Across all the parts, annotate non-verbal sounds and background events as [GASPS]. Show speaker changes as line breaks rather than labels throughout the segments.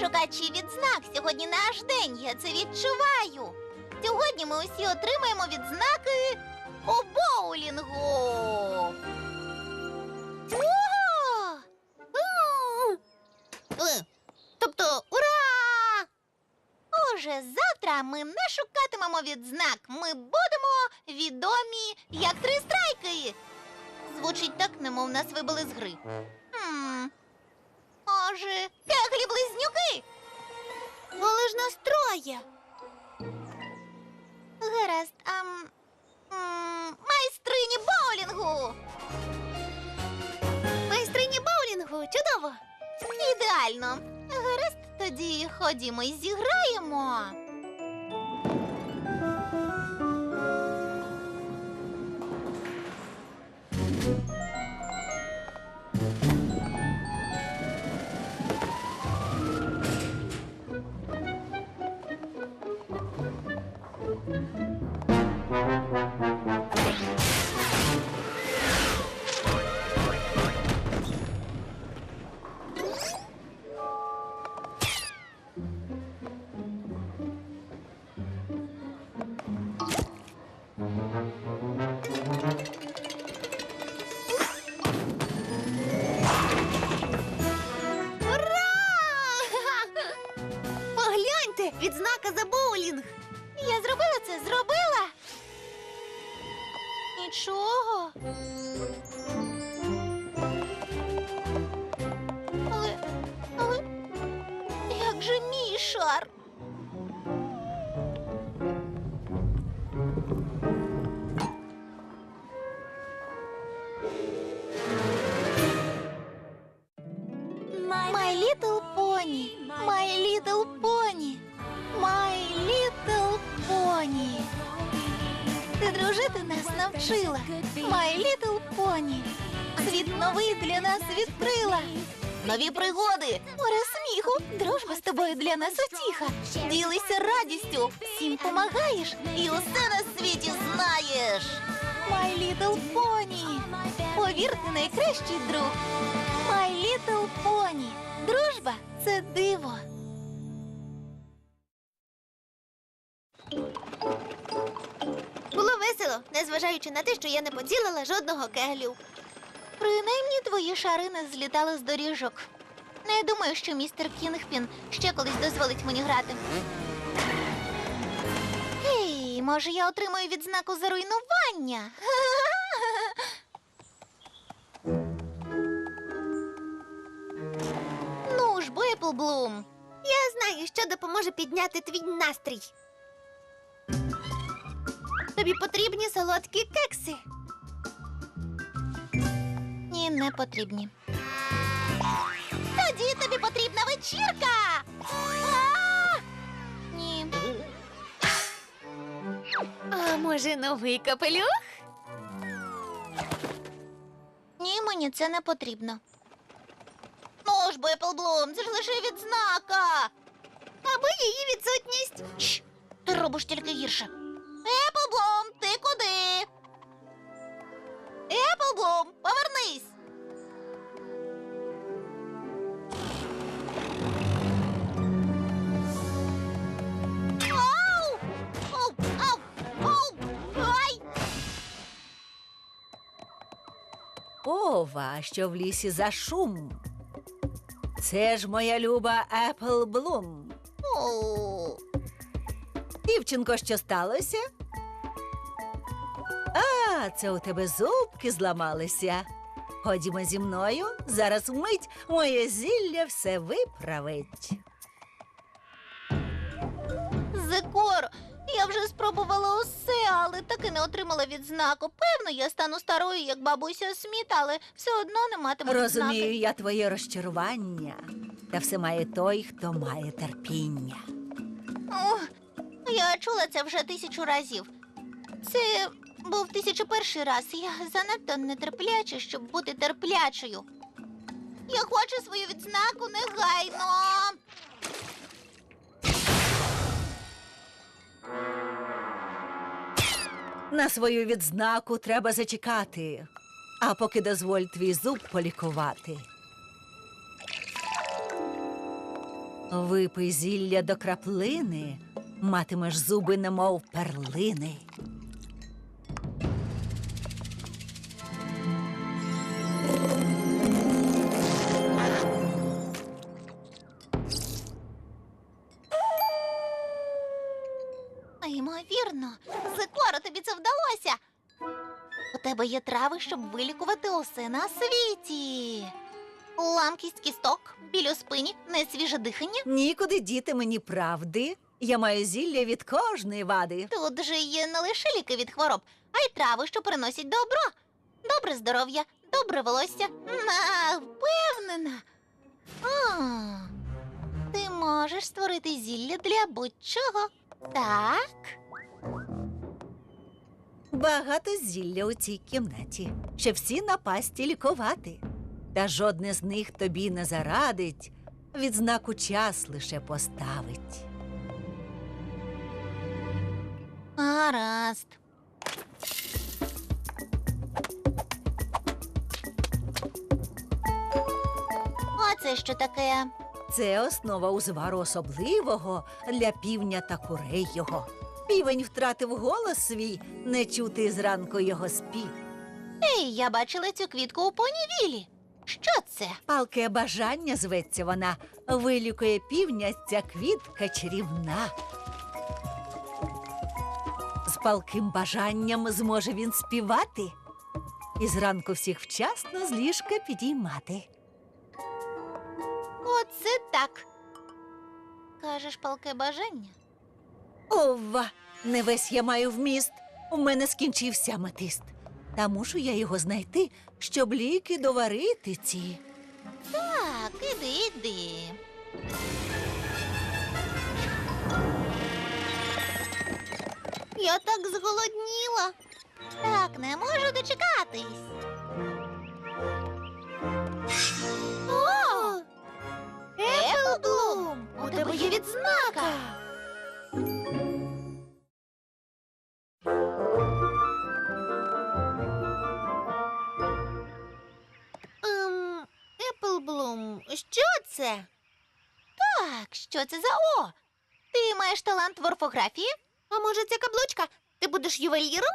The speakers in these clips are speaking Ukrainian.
Шукачі відзнак сьогодні наш день, я це відчуваю. Сьогодні ми усі отримаємо відзнаки у боулінгу. Е, Тобто, ура! Уже завтра ми не шукатимемо відзнак. Ми будемо відомі як три страйки. Звучить так, немов нас вибили з гри. Хм. Може, кеглі близнюки? Але ж нас троє. Гаразд, м, майстрині боулінгу. Майстрині боулінгу, чудово. Ідеально. Гаразд, тоді ходімо і зіграємо. Ти нас навчила, My Little Pony. Світ новий для нас відкрила. Нові пригоди, море сміху, дружба з тобою для нас утіха. Ділися радістю, всім помагаєш і усе на світі знаєш. My Little Pony. Повірте, найкращий друг. My Little Pony. Дружба це диво. Незважаючи на те, що я не поцілила жодного кеглю. Принаймні твої шари не злітали з доріжок. Не думаю, що містер Кінгпін ще колись дозволить мені грати. Гей, може, я отримаю відзнаку за руйнування? [LAUGHS] Ну ж, бо Еплблум. Я знаю, що допоможе підняти твій настрій. Тобі потрібні солодкі кекси. Ні, не потрібні. Тоді тобі потрібна вечірка. А! Ні.
А може, новий капелюх?
Ні, мені це не потрібно. Ну ж, бо Еплблум, це ж лише відзнака. Або її відсутність. Чш, ти робиш тільки гірше. Еплблум, ти куди? Еплблум, повернись. Ау! Ау! Ау! Ай!
Ова, що в лісі за шум. Це ж моя люба Епл Блум. Дівчинко, що сталося? А, це у тебе зубки зламалися. Ходімо зі мною, зараз вмить моє зілля все виправить.
Зекор, я вже спробувала усе, але таки не отримала відзнаку. Певно, я стану старою, як бабуся Сміт, але все одно не матиму
Розумію
відзнаки.
я твоє розчарування. Та все має той, хто має терпіння.
Ох, я чула це вже тисячу разів. Це був тисячу перший раз. Я занадто нетерпляча, щоб бути терплячою. Я хочу свою відзнаку негайно.
На свою відзнаку треба зачекати. А поки дозволь твій зуб полікувати. Випий зілля до краплини, матимеш зуби, немов перлини.
Ймовірно, Зикоро, тобі це вдалося. У тебе є трави, щоб вилікувати усе на світі. Ламкість кісток, біль у спині, несвіже дихання.
Нікуди діти мені правди. Я маю зілля від кожної вади.
Тут же є не лише ліки від хвороб, а й трави, що приносять добро. Добре здоров'я, добре волосся. На, впевнена. А, ти можеш створити зілля для будь-чого. Так.
Багато зілля у цій кімнаті, що всі напасті лікувати. Та жодне з них тобі не зарадить, відзнаку час лише поставить.
Гаразд. А це що таке?
Це основа узвару особливого для півня та курей його. Півень втратив голос свій, не чути зранку його спів.
Ей, я бачила цю квітку у понівілі. Що це?
Палке бажання зветься вона, вилікує півня ця квітка чарівна. Палким бажанням зможе він співати і зранку всіх вчасно з ліжка підіймати.
Оце так. Кажеш, палке бажання?
Ова, не весь я маю вміст. У мене скінчився метист. Та мушу я його знайти, щоб ліки доварити ці.
Так, іди, іди. Я так зголодніла. Так, не можу дочекатись. О! Еплблум! У тебе є відзнака. Еплблум, що це? Так, що це за О? Ти маєш талант в орфографії?
А може, це каблучка? Ти будеш ювеліром?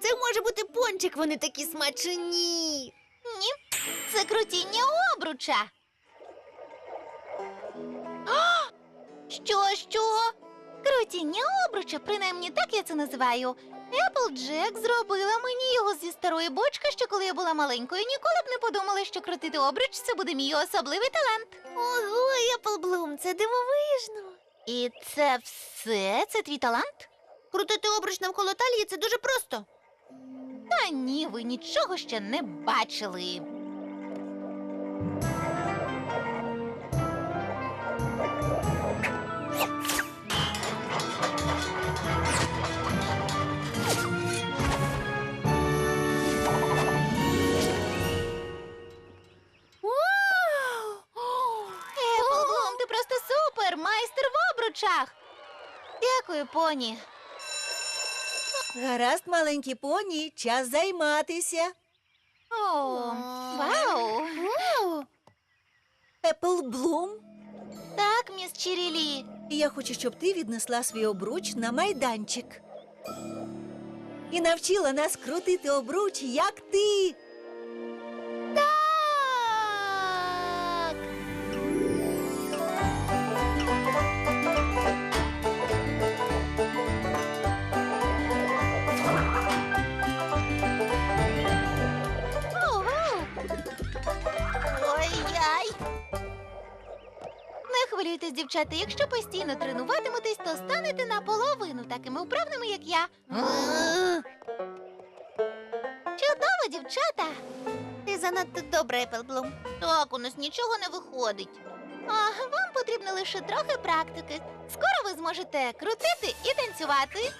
Це може бути пончик, вони такі смачні.
Ні, це крутіння обруча. А! Що, що? Крутіння обруча, принаймні так я це називаю. Еплджек зробила мені його зі старої бочки, ще коли я була маленькою. Ніколи б не подумала, що крутити обруч це буде мій особливий талант.
Ого, Еплблум, це дивовижно.
І це все? Це твій талант?
Крутити обруч навколо талії це дуже просто.
Та ні, ви нічого ще не бачили. Дякую, поні.
Гаразд, маленькі поні, час займатися.
О, вау!
Еплблум,
Так, міс Чірілі.
я хочу, щоб ти віднесла свій обруч на майданчик. І навчила нас крутити обруч, як ти.
Дівчата, якщо постійно тренуватиметесь, то станете наполовину такими вправними, як я. Чудово, дівчата!
Ти занадто добра, Еплблум.
Так, у нас нічого не виходить. А вам потрібно лише трохи практики. Скоро ви зможете крутити і танцювати.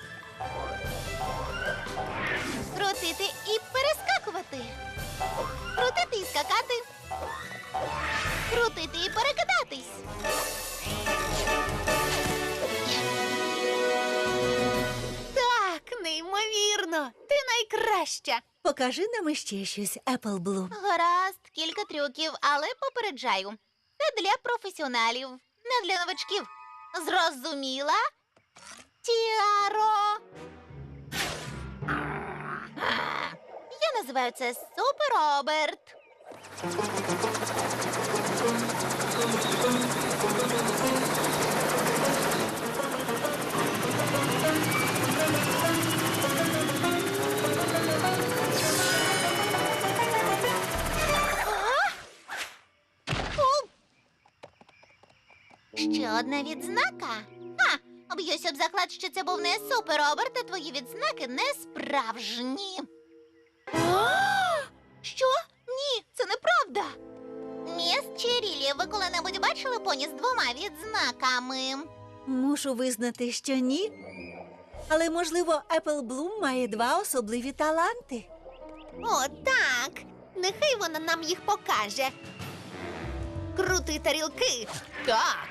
Крутити і перескакувати. Крутити і скакати. Крутити і перекидатись.
Найкраща.
Покажи нам іще щось, Еплблум.
Гаразд, кілька трюків, але попереджаю. Це для професіоналів, не для новачків. Зрозуміла? Тіаро. Я називаю це Супер Ще відзнака. А, б'юсь об заклад, що це був не супер Роберт, а твої відзнаки не справжні. Що? Ні, це неправда. Міс Черілі, ви коли-небудь бачили поні з двома відзнаками?
Мушу визнати, що ні. Але, можливо, Apple Bloom має два особливі таланти.
О, так. Нехай вона нам їх покаже. Крути тарілки. Так.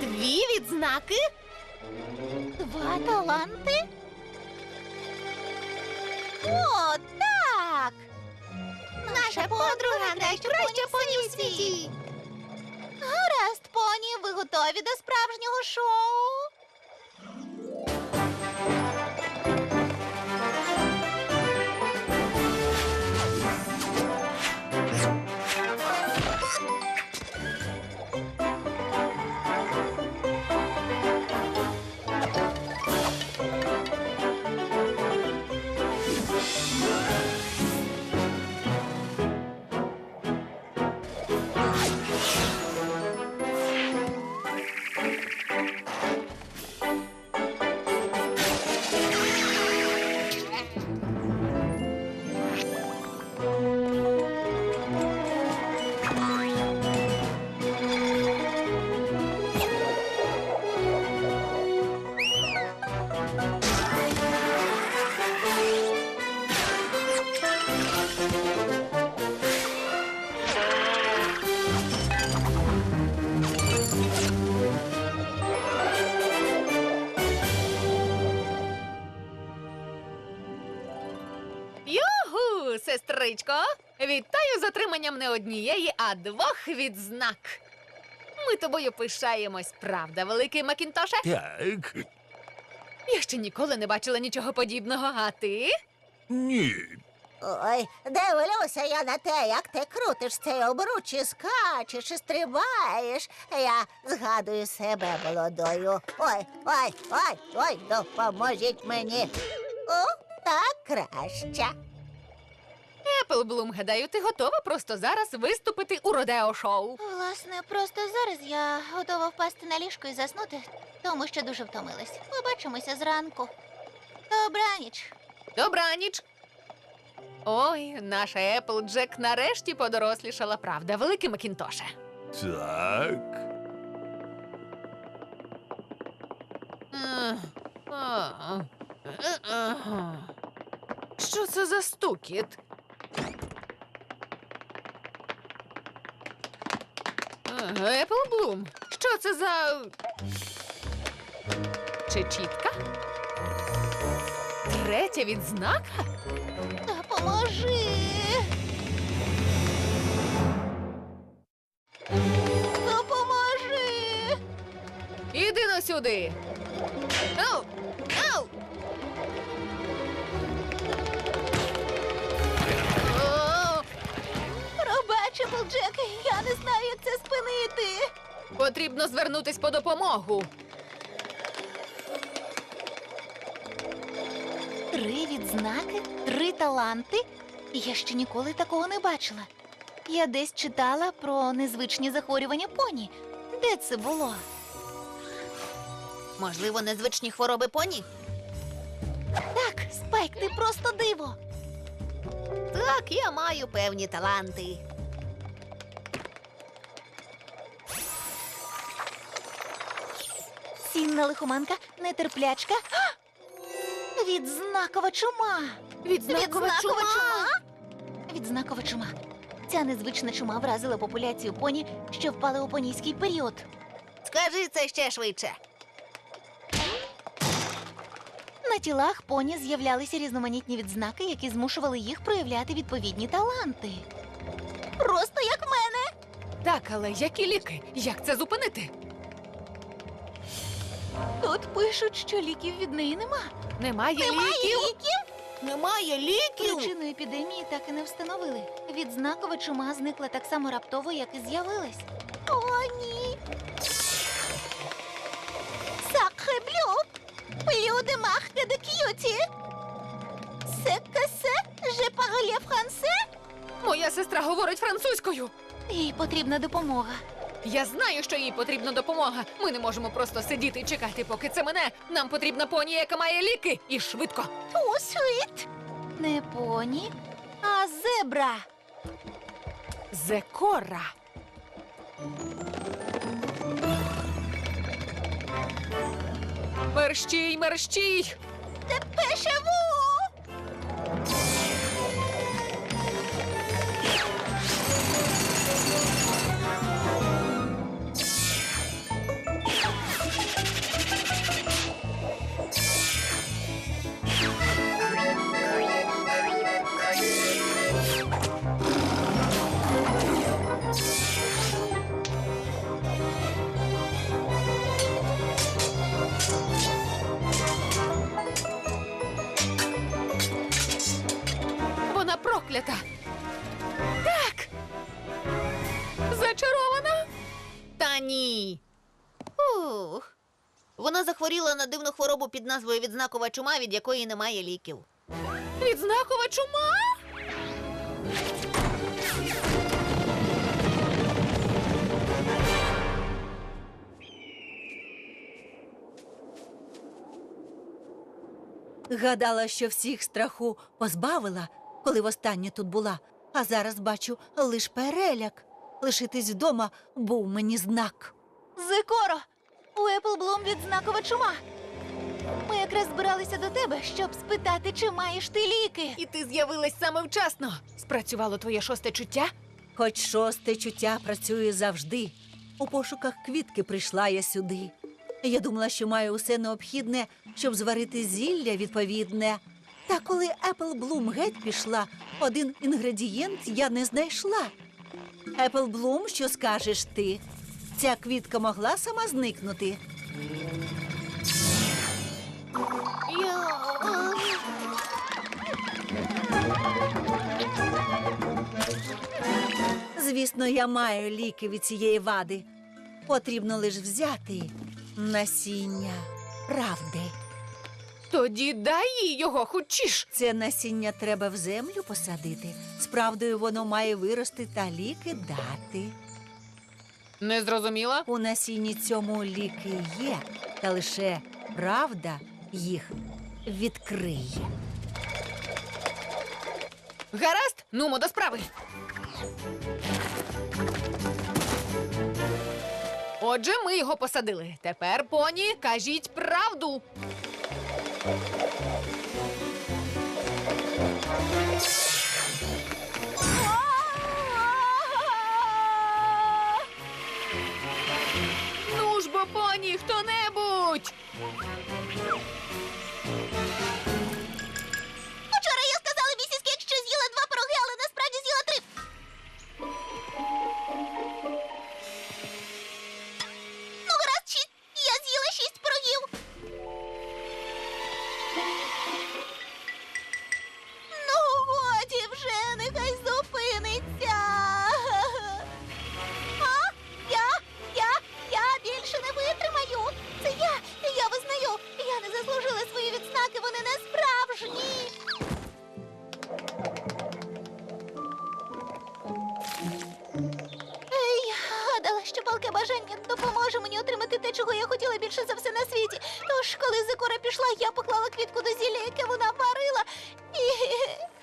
Дві відзнаки.
Два таланти? О, так!
Наша подруга найкраща поні в світі.
Гаразд, поні, ви готові до справжнього шоу?
Сестричко! Вітаю з отриманням не однієї, а двох відзнак. Ми тобою пишаємось, правда, великий Макінтоше?
Так,
Я ще ніколи не бачила нічого подібного, а ти?
ні.
Ой, дивлюся я на те, як ти крутиш цей обруч і скачеш і стрибаєш. Я згадую себе молодою. Ой, ой, ой, ой, допоможіть мені. О, так краще.
Еплблум, гадаю, ти готова просто зараз виступити у Родео-шоу.
Власне, просто зараз я готова впасти на ліжко і заснути, тому що дуже втомилась. Побачимося зранку. Добраніч.
Добраніч. Ой, наша Еплджек нарешті подорослішала, правда, великий Макінтоше.
Так.
Що це за стукіт? Еплблум, що це за. Чи чітка? Третя відзнака?
Допоможи. Допоможи.
Іди но сюди. Ау! Ау!
Еплджек, я не знаю, як це спинити.
Потрібно звернутись по допомогу.
Три відзнаки, три таланти. Я ще ніколи такого не бачила. Я десь читала про незвичні захворювання поні. Де це було?
Можливо, незвичні хвороби поні?
Так, Спайк, ти просто диво.
Так, я маю певні таланти.
Сінна лихоманка, нетерплячка. А! [GASPS] Відзнакова чума.
Відзнакова чума?
Відзнакова чума. Ця незвична чума вразила популяцію поні, що впали у понійський період.
Скажи це ще швидше.
На тілах поні з'являлися різноманітні відзнаки, які змушували їх проявляти відповідні таланти. Просто як в мене.
Так, але які ліки? Як це зупинити?
Тут пишуть, що ліків від неї нема.
Немає, ліків.
ліків?
Немає ліків.
Причину епідемії так і не встановили. Відзнакова чума зникла так само раптово, як і з'явилась. О, ні. Сакреблю. Люди махке де к'юті. Се касе, же пароле франсе.
Моя сестра говорить французькою.
Їй потрібна допомога.
Я знаю, що їй потрібна допомога. Ми не можемо просто сидіти і чекати, поки це мене. Нам потрібна поні, яка має ліки, і швидко.
Ту світ. Не поні, а зебра.
Зекора. Мерщій, мерщій!
Пешеву.
Вона проклята. Так. Зачарована.
Та ні. Ух. Вона захворіла на дивну хворобу під назвою відзнакова чума, від якої немає ліків.
Відзнакова чума.
Гадала, що всіх страху позбавила, коли востаннє тут була, а зараз бачу лиш переляк. Лишитись вдома був мені знак.
Зикоро, у Еплблум відзнакова чума. Ми якраз збиралися до тебе, щоб спитати, чи маєш ти ліки.
І ти з'явилась саме вчасно. Спрацювало твоє шосте чуття?
Хоч шосте чуття працює завжди. У пошуках квітки прийшла я сюди. Я думала, що маю усе необхідне, щоб зварити зілля відповідне. Та коли Apple Bloom геть пішла, один інгредієнт я не знайшла. Apple Bloom, що скажеш ти? Ця квітка могла сама зникнути. Звісно, я маю ліки від цієї вади. Потрібно лише взяти насіння правди.
Тоді дай їй його хочеш.
Це насіння треба в землю посадити. З правдою воно має вирости та ліки дати.
Не зрозуміла?
У насінні цьому ліки є, та лише правда їх відкриє.
Гаразд, нумо до справи. Отже, ми його посадили. Тепер, поні, кажіть правду. Ну ж бо, поні, хто-небудь.
Палке бажання допоможе мені отримати те, чого я хотіла більше за все на світі. Тож, коли Зикора пішла, я поклала квітку до зілля, яке вона варила, і.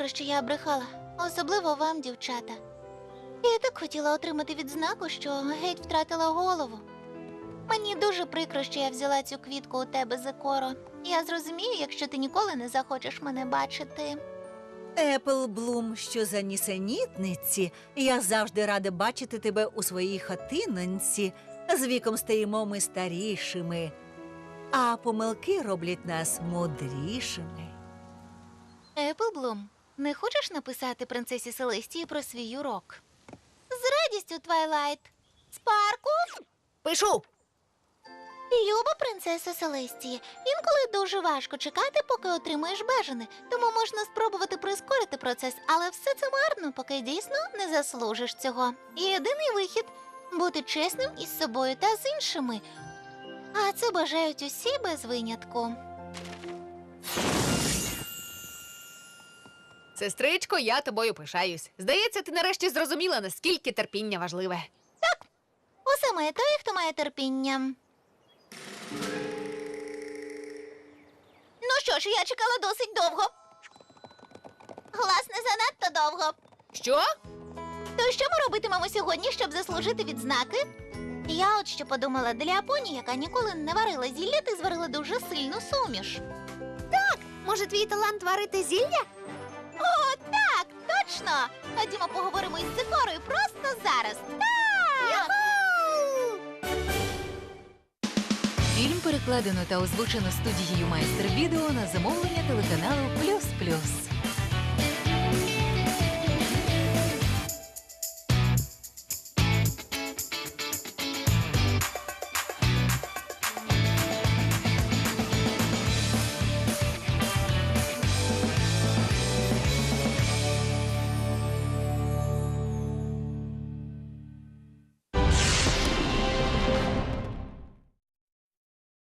Прикро, що я брехала, особливо вам, дівчата. Я так хотіла отримати відзнаку, що геть втратила голову. Мені дуже прикро, що я взяла цю квітку у тебе Зекоро. Я зрозумію, якщо ти ніколи не захочеш мене бачити.
Епл Блум, що за нісенітниці, я завжди рада бачити тебе у своїй хатинонці. З віком стаємо ми старішими, а помилки роблять нас мудрішими.
Еплблум, не хочеш написати принцесі Селестії про свій урок? З радістю, Твайлайт. Спарку,
Пишу.
люба принцеса Селестії. Інколи дуже важко чекати, поки отримаєш бажане, тому можна спробувати прискорити процес, але все це марно, поки дійсно не заслужиш цього. І єдиний вихід бути чесним із собою та з іншими. А це бажають усі без винятку.
Сестричко, я тобою пишаюсь. Здається, ти нарешті зрозуміла, наскільки терпіння важливе.
Так, Усе має той, хто має терпіння. Ну що ж, я чекала досить довго. Власне, занадто довго.
Що?
То що ми робитимемо сьогодні, щоб заслужити відзнаки? Я от що подумала, для поні, яка ніколи не варила зілля, ти зварила дуже сильну суміш.
Так, Може, твій талант варити зілля?
О, так, точно! Ходімо поговоримо із Зикорою просто зараз. Так!
Фільм перекладено та озвучено студією майстер відео на замовлення телеканалу Плюс Плюс.